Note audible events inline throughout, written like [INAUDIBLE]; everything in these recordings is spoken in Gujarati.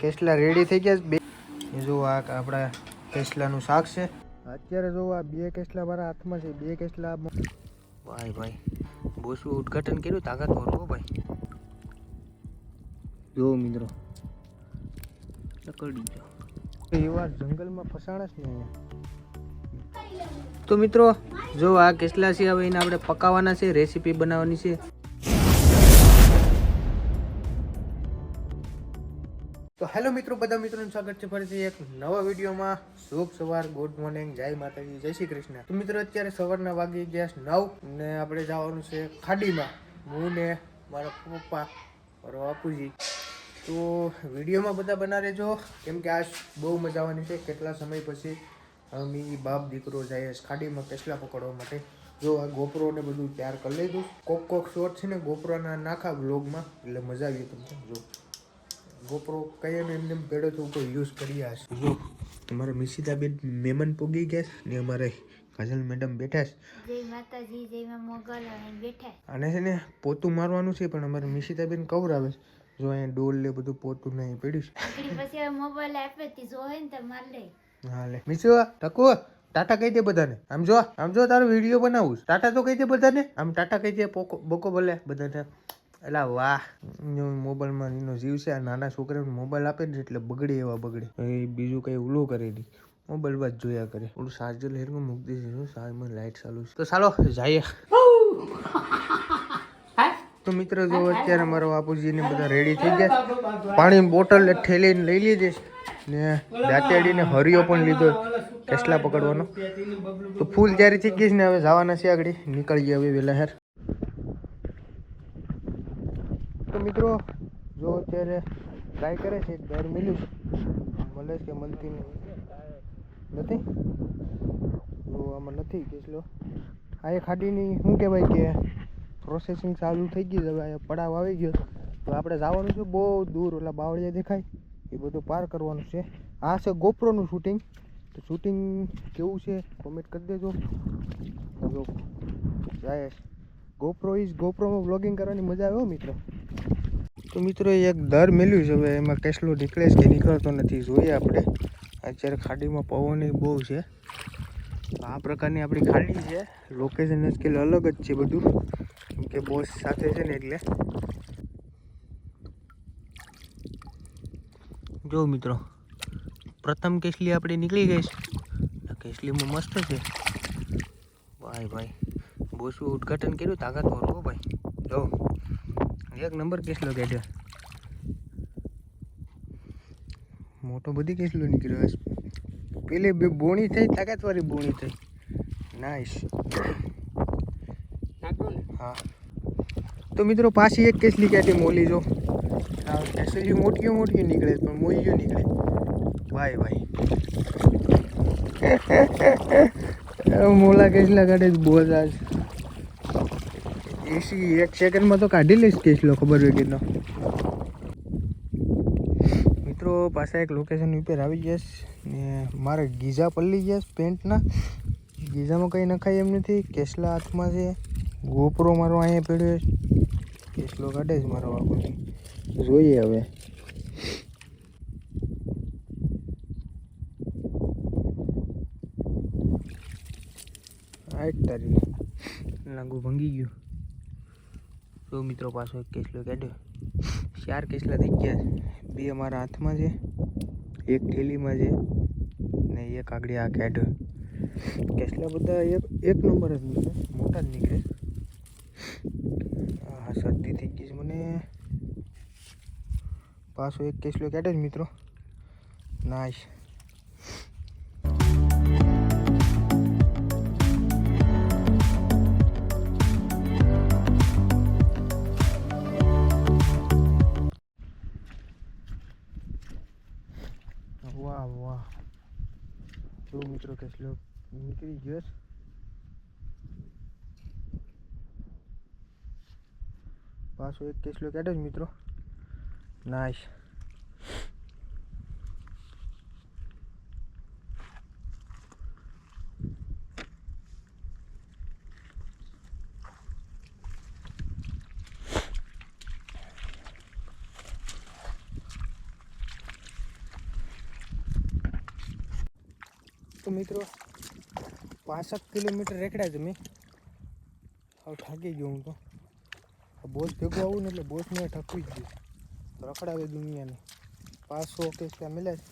કેસલા રેડી થઈ ગયા બે જો આ આપણા કેસલાનું શાક છે. અત્યારે જો આ બે કેસલા મારા હાથમાં છે. બે કેસલા ભાઈ ભાઈ બોસું ઉદઘાટન કર્યું તાકાતવર હો ભાઈ. જો મિત્રો. પકડી જો. એવા જંગલમાં ફસાણા છે ને તો મિત્રો, જો આ કેસલા છે, હવે એને આપણે પકાવવાના છે રેસીપી બનાવવાની છે. તો હેલો મિત્રો, બધા મિત્રોનું સ્વાગત છે ફરીથી એક નવા વિડીયોમાં. શુભ સવાર, ગુડ મોર્નિંગ, જય માતાજી, જય શ્રી કૃષ્ણ. તો મિત્રો, અત્યારે સવારના વાગી ગયા નવ ને આપણે જવાનું છે ખાડીમાં. હું ને મારા પપ્પા, મારો બાપુજી. તો વિડીયોમાં બધા બના રહેજો. કેમ કે આજ બહુ મજા આવવાની છે. કેટલા સમય પછી અમે બાપ દીકરો જાય છે ખાડીમાં કેસલા પકડવા માટે. જો આ ગોપરો ને બધું તૈયાર કરી લીધું. કોક કોક શોર્ટ છે ને ગોપરોના નાખા બ્લોગમાં એટલે મજા આવી તમને, જો. ગોપરો કઈ એમ એમને પેડો તો કોઈ યુઝ કરી હશે જો તમારા મિસિતાબેન મહેમાન પોગી ગયા ને અમારે કાજલ મેડમ બેઠા છે. જય માતાજી જય માં મોગલ અને બેઠા અને છે ને પોતું મારવાનું છે પણ અમારે મિસિતાબેન કવરાવે છે. જો અહીંયા ડોલ લે બધું પોતું નહીં પડ્યું છે. પછી મોબાઈલ આપે તી જોહે ને તો માર લે. હા લે. મિસુ ટકો ટાટા કહી દે બધાને. આમ જો આમ જો તારો વીડિયો બનાવું ટાટા તો કહી દે બધાને. આમ ટાટા કહી દે પોકો બોકો બોલે બધાને. એલા વાહ મોબાઈલમાં એનો જીવ છે, આ નાના છોકરાને મોબાઈલ આપે ને એટલે બગડે એવા બગડે. એ બીજું કઈ ઓલું કરે નહીં. મોબાઈલ બાદ જોયા કરે. ઓલું ચાર્જર હેરમાં મૂકી દે છે સારમાં લાઈટ ચાલુ છે. તો ચાલો, જઈએ. તો મિત્રો, જો, અત્યારે મારા બાપુજીને બધા રેડી થઈ ગયા પાણીની બોટલ ઠેલીને લઈ લીધી ને દાંતેડીને હરિયો પણ લીધો કેસલા પકડવાનો. તો ફૂલ તૈયારી થઈ ગઈ છે ને, હવે જવાના છે આગળ. નીકળીએ હવે વહેલા હેર. તો મિત્રો, જો અત્યારે ટ્રાય કરે છે, દર મિલ્યું મળે કે મળતી નથી? તો આમાં નથી કેસલો આ એ ખાડીની શું કહેવાય કે પ્રોસેસિંગ ચાલુ થઈ ગઈ હવે પડાવ આવી ગયો. તો આપણે જવાનું છે બહુ દૂર, ઓલા બાવળિયા દેખાય? એ બધું પાર કરવાનું છે. આ છે ગોપ્રોનું શૂટિંગ તો શૂટિંગ કેવું છે? કોમેન્ટ કરી દેજો. જો, જાય. ગોપ્રો ઇઝ ગોપ્રોમાં બ્લોગિંગ કરવાની મજા આવે મિત્ર. તો મિત્રો એક દર મેલ્યું છે હવે, એમાં કેસલો નીકળે છે કે નીકળતો નથી, જોઈએ આપણે. અત્યારે ખાડીમાં પવન બહુ છે. આ પ્રકારની આપણી ખાડી છે. લોકેશન સ્કેલ અલગ જ છે બધું. કેમ કે બોસ સાથે છે ને એટલે. જો મિત્રો, પ્રથમ કેસલી આપણી નીકળી ગઈ છે. કેસલીમાં મસ્ત છે. ભાઈ ભાઈ. બોસું ઉદઘાટન કર્યું તાકાતવર હો ભાઈ. જો એક નંબર કેસલો કાઢ્યો. મોટો બધી કેસલો નીકળ્યો. પેલી બે બોણી થઈ તાકાતવાળી બોણી થઈ. નાઈસ હા. તો મિત્રો પાછી એક કેસલી કાઢી મોલી જો. કેસલી મોટી મોટી નીકળે પણ મોઈયો નીકળે. ભાઈ ભાઈ. [LAUGHS] મોલા કેસલા કાઢે બોલ આજ. એસી એક સેકન્ડમાં તો કાઢી લઈશ કેસલો ખબર હોય કે ન. મિત્રો, પાછા એક લોકેશન ઉપર આવી જઈશ ને મારે ગીઝા પલ્લી જઈશ પેન્ટના. ગીઝામાં કંઈ નખાય એમ નથી. કેસલા હાથમાં છે. ગોપરો મારો અહીંયા પડ્યો છે. કેસલો કાઢે છે મારો આખો. જોઈએ હવે. આઠ તારીખ લાગુ ભંગી ગયું. તો મિત્રો પાછો એક કેસલો કાઢ્યો. ચાર કેસલા થઈ ગયા છે. બે અમારા હાથમાં છે, એક થેલીમાં છે ને એક આગળ આ કાઢ્યો. કેસલા બધા એક એક નંબર જ નીકળે, મોટા જ નીકળે. હા શરદી થઈ ગઈ છે મને. પાછો એક કેસલો કાઢ્યો છે મિત્રો. નાઈસ વાહ વાહ જો મિત્રો કેટલો નીકળી ગયો છે પાછો એક કેસલો કાઢ્યો છે મિત્રો નાઈસ મિત્રો. પાસઠ કિલોમીટર રેકડા છે મેં. હવે થાકી ગયો હું તો. બોસ ભેગો આવું ને એટલે બોસ મેં ઠકવી જ ગયું રખડાવે દુનિયાને. પાંચસો કેસલા મળ્યા છે.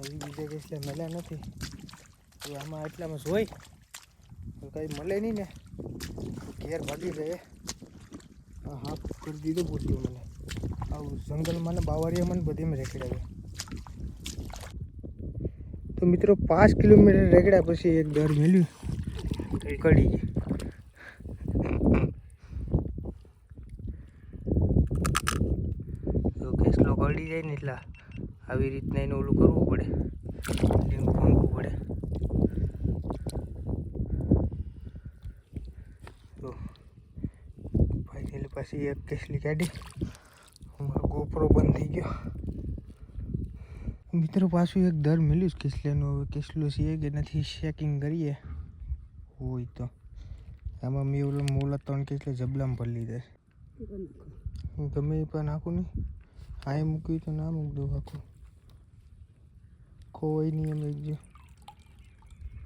હજી બીજા કેસલા મળ્યા નથી. તો આમાં એટલામાં જોઈ કંઈ મળે નહીં ને. ઘેર ભાગી રહે. હાફ કરી દીધો પૂછ્યું મને. આવું જંગલમાં ને બાવરિયામાં બધી મેં રેકડાવે તો મિત્રો પાંચ કિલોમીટર રેગડ્યા પછી એક દર મેળ્યું કડી તો કેસલો કડી જાય ને એટલે આવી રીતના એનું ઓલું કરવું પડે. ફૂંકવું પડે. તો ફાઇનલી પાછી એક કેસલી કાઢી. ગોપરો બંધ થઈ ગયો. મિત્રો, પાછું એક દર મળ્યું છે કેસલાનું હવે કેસલો છે કે નથી ચેકિંગ કરીએ. હોય તો. આમાં મેં ઓલા મોલા ત્રણ કેસલા જબલામાં ભરી લીધા ગમે એ પણ નાખું નહીં. હા મૂક્યું તો ના મૂક દઉં આખું. કોઈ નહીં એમ એક જો.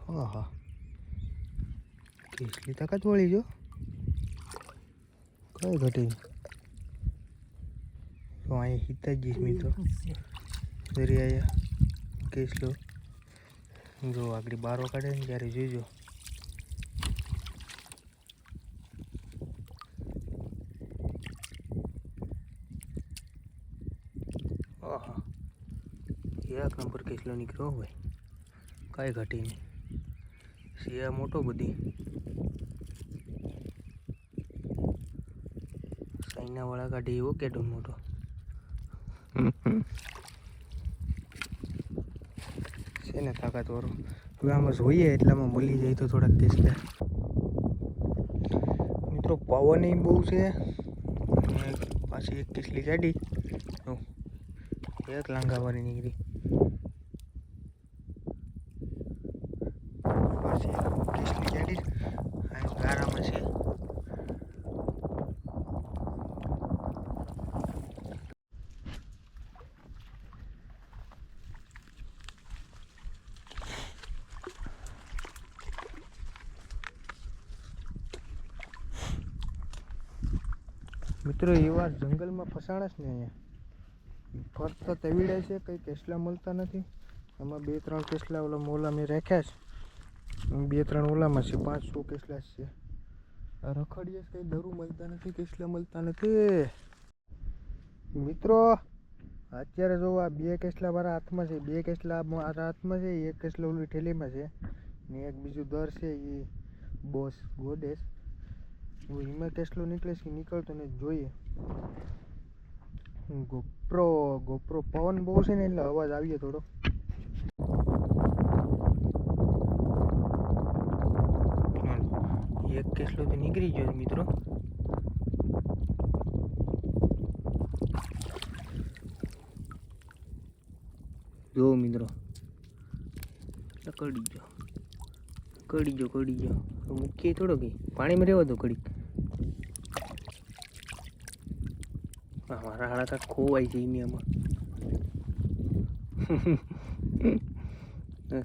હા હા. કેસલી તાકાત વળી જો કઈ ઘટી? તો અહીં હિતા જ જઈશ મિત્રો. જરી આયા. કેસલો જો આગળ બારો કાઢે ને ત્યારે જોઈજો. આહા એક નંબર કેસલો નીકળ્યો હોય કાંઈ ઘટી નહીં. શિયા મોટો બધી. સાઈના વાળા કાઢી એવો કેટલો મોટો. છે ને તાકાતવાળો હવે આમાં જોઈએ એટલામાં મળી જાય તો થોડાક કેસલા મિત્રો પવન એ બહુ છે. પાછી એક કેસલી કાઢી એક લાંગાવાળી નીકળી પાછી એક કેસલી કાઢી આ ગારામાં છે મિત્રો એવા જંગલમાં ફસાણા છે ને અહીંયા. ફરતા તેવીડે છે, કંઈ કેસલા મળતા નથી. એમાં બે, ત્રણ કેસલા ઓલા મોલા મેં રાખ્યા છે. બે, ત્રણ ઓલામાં છે પાંચસો કેસલા જ છે. રખડીએ કંઈ દરું મળતા નથી, કેસલા મળતા નથી. મિત્રો, અત્યારે જો આ બે કેસલા મારા હાથમાં છે, બે કેસલા મારા હાથમાં છે, એક કેસલો ઓલી ઠેલીમાં છે ને એક બીજું દર છે એ બોસ ગોડેસ. હું એમાં કેટલો નીકળે છે નીકળતો ને જોઈએ. ગોપ્રો ગોપ્રો પવન બહુ છે ને, એટલે અવાજ આવીએ થોડો. એક કેસલો તો નીકળી ગયો મિત્રો. જો, મિત્રો. કડી ગયો. કડી ગયો કડી ગયો. મૂકીએ થોડો કે પાણીમાં રહેવા દો કડીક આ મારા હાડા કાંક ખોવાઈ જાય ને આમાં.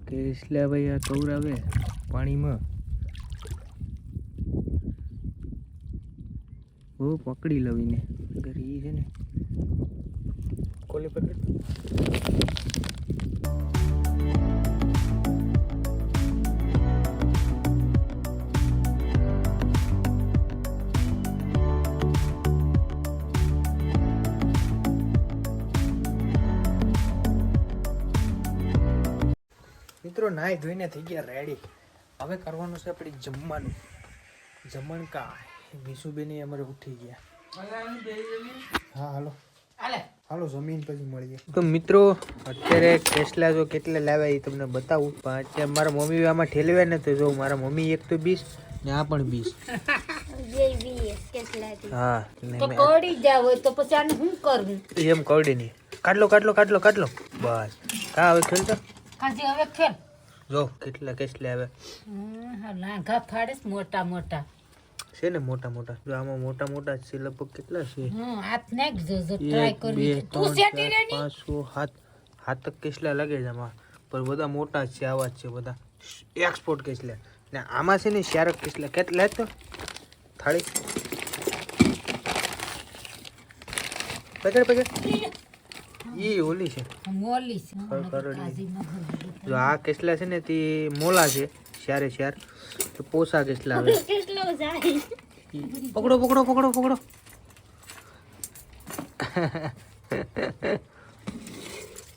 કેસલા ભાઈ આ કવરાવે પાણીમાં. બહુ પકડી લવીને એ છે ને. કોલી પકડ. મિત્રો નાહી ધોઈને થઈ ગયા રેડી હવે કરવાનું છે આપણે જમવાનું. જમણ કા? વિશુબેન અમારે ઉઠી ગયા. હા હાલો. હાલો. જમીન પછી મળીએ. તો મિત્રો અત્યારે ટેસ્લા જો કેટલા લાવ્યા એ તમને બતાવું. પણ અત્યારે મારા મમ્મી આમાં ઠેલવ્યા ને તો જો મારા મમ્મી એક તો બીસ ને આ પણ બીસ. જે હા ને તો મેં- કડી જાવ તો પછી આને શું કરવું એમ કવડી નહીં. કાઢલો કાઢલો કાઢલો કાઢલો. બસ. કા હવે ખેલતો? કાજી હવે ખેલ. જો કેટલા કેટલા આવે. લાંઘા ફાડે મોટા મોટા. છે ને મોટા મોટા? જો આમાં મોટા મોટા છે લગભગ કેટલા છે? હાથ નાખ જો ટ્રાય એક બે કરવી છે. તું સેટી રે ની પાંચ છ સાત. સાતક કેસલા લાગે છે આમાં? પણ બધા મોટા છે આવા છે બધા. એક્સપોર્ટ કેસલા ને આમાં છે ને શારક કેસલા કેટલા તો? થાળી. પકડ પકડ. ઈ ઓલી છે. મોલી છે. કર- કરડલી. તાજી મગર. જો આ કેસલા છે ને તે મોલા છે શારે શાર તો પોસા કેસલા આવે. [LAUGHS] પકડો પકડો પકડો પકડો.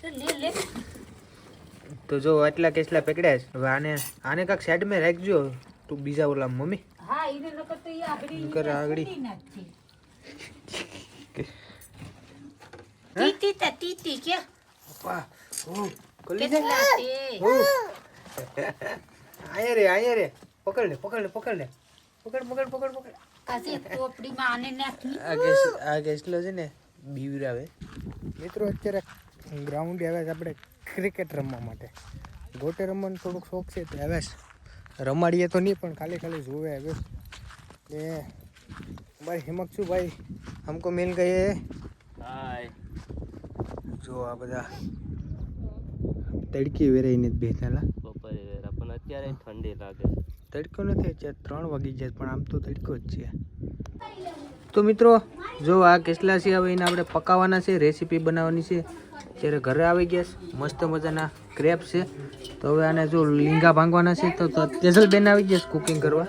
તો લે લે તો જો આટલા કેસલા પકડ્યા છે. હવે આને આને કાંક સાઈડમાં રાખજો. તું બીજા ઓલા મમ્મી. હા એને નકર તો ઈ આગળી કરે આગળી. તોડી નાખશે. ટીટી તા ટીટી કે પપ્પા ઓ કલી કેટલા તે ઓ આયા રે આયા રે પકડ લે પકડ લે પકડ લે પકડ પકડ પકડ પકડ કાચી ટોપડીમાં આને નાખી આ ગેસ આ ગેસલો છે ને બીવરાવે મિત્રો અત્યારે ગ્રાઉન્ડે આવ્યા છે આપણે ક્રિકેટ રમવા માટે ગોટે રમવાનો થોડુંક શોખ છે તો આવ્યા છે રમાડીએ તો નહીં પણ ખાલી ખાલી જોવે આવ્યો ને ભાઈ હિમકશુભાઈ હમકો મિલ ગયે હાય જો આ બધા તડકી વેરાઈને જ બેઠેલા. બપોરે વેરા પણ અત્યારે ઠંડી લાગે તડકો નથી અત્યારે ત્રણ વાગી જાય પણ આમ તો તડકો જ છે. તો મિત્રો જો આ કેસલા છે હવે એને આપણે પકાવવાના છે રેસીપી બનાવવાની છે. અત્યારે ઘરે આવી ગયા છે મસ્ત મજાના ક્રેપ છે. તો હવે આને જો લીંગા ભાંગવાના છે તો તેજલબેન આવી ગયા છે કુકિંગ કરવા.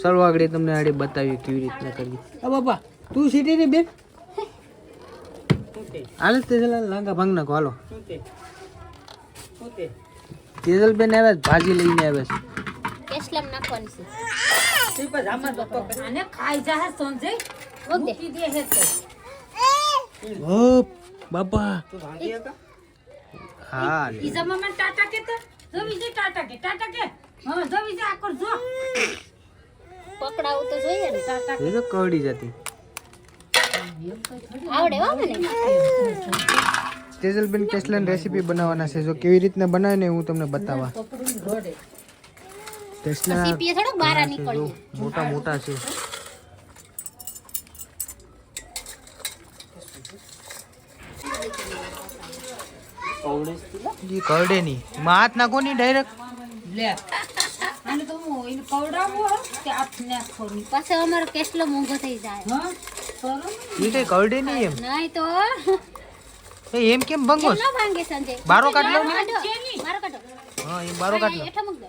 સરવાગડે તમને આડે બતાવ્યું કેવી રીતના કરવી બાપા તું સીટી ની બેન? હાલ તેજલ લાંગા ભાંગ નાખો હાલો. તેજલ બેન છે, ભાજી લઈને આવે છે. કેસલમ નાખવાની છે. આને ખાઈ જા મૂક દે. મૂકી દે હે તો. ઓ બાપા. હા લે. ઈજા મમ્મા ટાટા કે તો? જો વિજય ટાટા કે ટાટા કે? હા જો વિજય આકર જો. પકડાવું તો જોઈએ ને. ટાટા એ તો કવડી જતી. આવડે હો મને. તેજલબેન રેસીપી બનાવવાના છે. જો કેવી રીતના બનાવે ને હું તમને બતાવવા જો નીકળીએ. મોટા મોટા છે. ઈ કરડે નહીં માં હાથ નાખો નહીં ડાયરેક્ટ લે. આને તો હું એને કવડાવો કે આપ નાખો પાછો અમારો કેટલો મોંઘો થઈ જાય. હા? એ કઈ કરડે નહીં એમ. નહીં તો. એ એમ કેમ ભંગોસ કેટલો ભાંગે સંજય બારો કાઢ લો બારો કાઢો. હા એ બારો કાઢ લો. મૂક દે.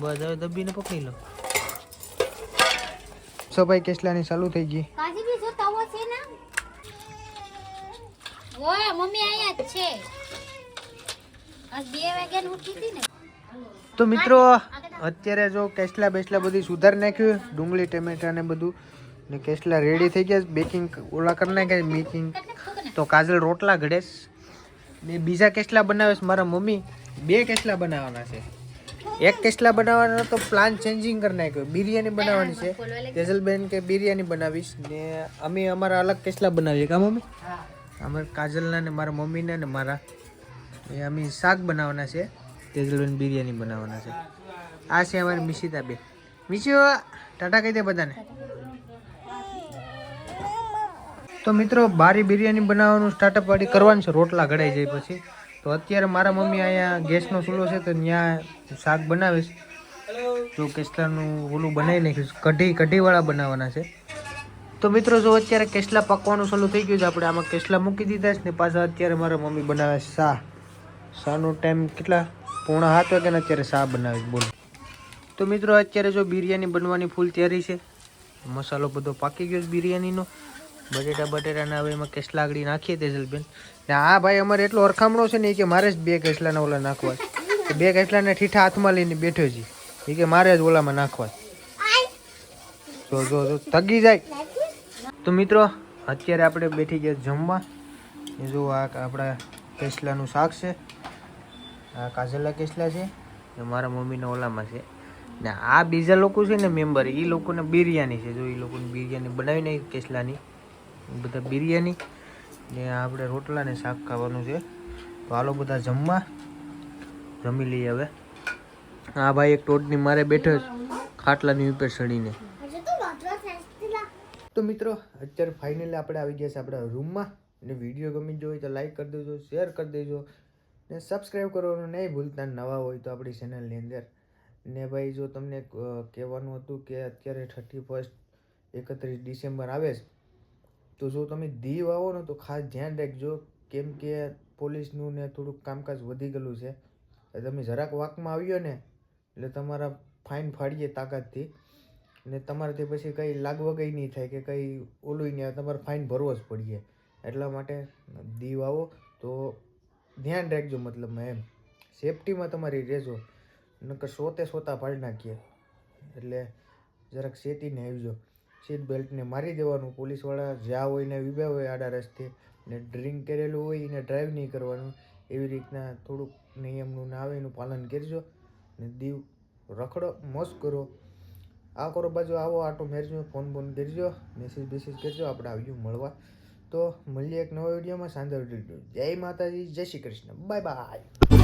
બસ હવે દબીને પકડી લો. સફાઈ કેસલાની ચાલુ થઈ ગઈ. કાજી બી જો તવો છે ને? ઓય મમ્મી અહીંયા જ છે. આજ બે વાગ્યાની ઉઠી હતી ને. તો મિત્રો અત્યારે જો કેસલા બેસલા બધી સુધાર નાખ્યું ડુંગળી ટમેટા ને બધું. ને કેસલા રેડી થઈ ગયા બેકિંગ ઓલા કરી નાખ્યા મેકિંગ તો કાજલ રોટલા ઘડેશ ને બીજા કેસલા બનાવે છે મારા મમ્મી. બે કેસલા બનાવવાના છે. એક કેસલા બનાવવાનો તો પ્લાન ચેન્જિંગ કરી નાખ્યો. બિરયાની બનાવવાની છે. કેજલબેન કે બિરયાની બનાવીશ. ને અમે અમારા અલગ કેસલા બનાવીએ. કા મમ્મી? અમારે અમારા કાજલના ને મારા મમ્મીના ને મારા. એ અમે શાક બનાવવાના છે. તેજલબેન બિરયાની બનાવવાના છે. આ છે અમારી મિશિતા બેન મિશિયો ટાટા કહી દે બધાને. તો મિત્રો, બારી બિરયાની બનાવવાનું સ્ટાર્ટઅપ વાળી કરવાનું છે. રોટલા ઘડાઈ જાય પછી. તો અત્યારે મારા મમ્મી અહીંયા ગેસનો ચૂલો છે, તો ત્યાં શાક બનાવીશ. જો કેસલાનું ઓલું બનાવી નાખીશ કઢી, કઢીવાળા બનાવવાના છે. તો મિત્રો, જો અત્યારે કેસલા પકવાનું ચાલુ થઈ ગયું છે, આપણે આમાં કેસલા મૂકી દીધા છે ને પાછા અત્યારે મારા મમ્મી બનાવે છે શાહ શાનો ટાઈમ કેટલા? પોણા હાથ વાગ્યાના અત્યારે શાહ બનાવે બોલો. તો મિત્રો, અત્યારે જો બિરયાની બનવાની ફૂલ તૈયારી છે, મસાલો બધો પાકી ગયો છે બિરયાનીનો. બટેટા બટેટાના હવે એમાં કેસલા આગળ નાખીએ તેજલબેન ને આ ભાઈ અમારે એટલો અરખામણો છે ને કે મારે જ બે કેસલાના ઓલા નાખવા છે. બે કેસલાના ઠીઠા હાથમાં લઈને બેઠો છે. એ કે મારે જ ઓલામાં નાખવા. જો જો જો, તગી જાય. તો મિત્રો, અત્યારે આપણે બેઠી ગયા જમવા. એ જો આ આપણા કેસલાનું શાક છે. આ કાજલા કેસલા છે. ને મારા મમ્મીના ઓલામાં છે. ને આ બીજા લોકો છે ને મેમ્બર એ લોકોને બિરયાની છે. જો એ લોકોની બિરયાની બનાવી નાખી કેસલાની. બધા બિરયાની ને આપણે રોટલા ને શાક ખાવાનું છે. તો હાલો બધા જમવા. જમી લઈએ હવે. આ ભાઈ એક ટોટની મારે બેઠો ખાટલાની ઉપર ચડીને. તો મિત્રો, અત્યારે ફાઇનલી આપણે આવી ગયા છે આપણા રૂમમાં અને વીડિયો ગમી જો હોય તો લાઈક કરી દેજો શેર કરી દેજો. ને સબસ્ક્રાઈબ કરવાનું નહીં ભૂલતા, નવા હોય તો આપણી ચેનલની અંદર. ને ભાઈ, જો તમને કહેવાનું હતું કે અત્યારે થર્ટી ફર્સ્ટ એકત્રીસ ડિસેમ્બર આવે છે તો જો તમે દીવ આવો ને, તો ખાસ ધ્યાન રાખજો. કેમ કે પોલીસનું ને થોડુંક કામકાજ વધી ગયેલું છે. તમે જરાક વાકમાં આવ્યો ને, એટલે તમારા ફાઇન ફાડીએ તાકાતથી. ને તમારાથી પછી કંઈ લાગવા કંઈ નહીં થાય કે કંઈ ઓલું નહીં તમારે ફાઇન ભરવો જ પડીએ. એટલા માટે દીવ આવો. તો ધ્યાન રાખજો મતલબમાં એમ. સેફટીમાં તમારી રહેજો. નકર સોતે સોતા પાડી નાખીએ. એટલે જરાક સેતીને આવજો. સીટ બેલ્ટને મારી દેવાનું. પોલીસવાળા જ્યાં હોય ને ઊભા હોય આડા રસ્તે ને ડ્રિંક કરેલું હોય એને ડ્રાઈવ નહીં કરવાનું. એવી રીતના થોડુંક નિયમનું ના આવે એનું પાલન કરજો ને દીવ રખડો મોજ કરો. આ કરો બાજુ, આવો આટો મેરજો, ફોન બોન કરજો મેસેજ બેસેજ કરજો, આપણે આવ્યું મળવા. તો મળીએ એક નવા વિડીયોમાં સાંજે જય માતાજી, જય શ્રી કૃષ્ણ. Bye bye.